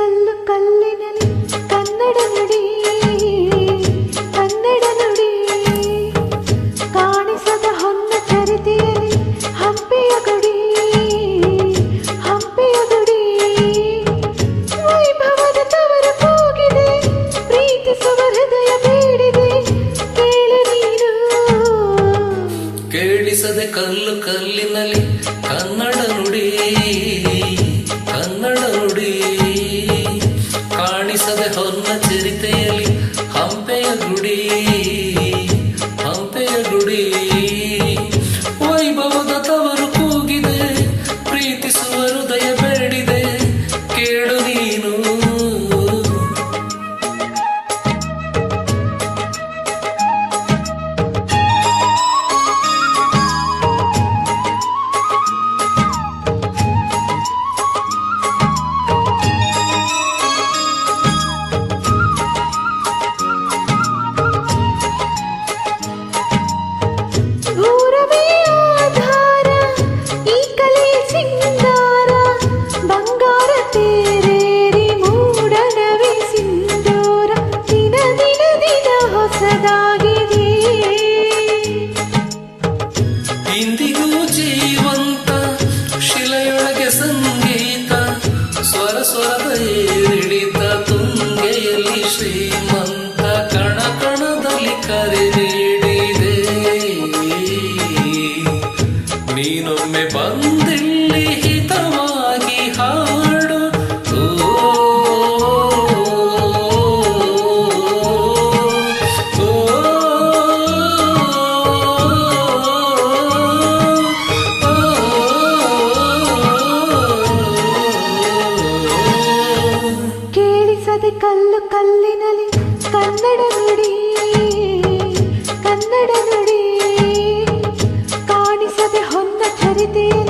കല്ലു കല്ലിനെ കന്നട മുടി ಇಂದಿಗೂ ಜೀವ ಮಿಡಿಸದೆ ಕಲ್ಲು ಕಲ್ಲಿನಲ್ಲಿ ಕನ್ನಡ ನುಡಿ ಕನ್ನಡ ನುಡಿ. ಕಾಣಿಸದೆ ಹೊನ್ನ ಧರಿತೇನೆ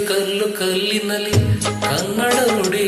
ಕಲ್ಲು ಕಲ್ಲಿನಲ್ಲಿ ಕನ್ನಡ ನುಡಿ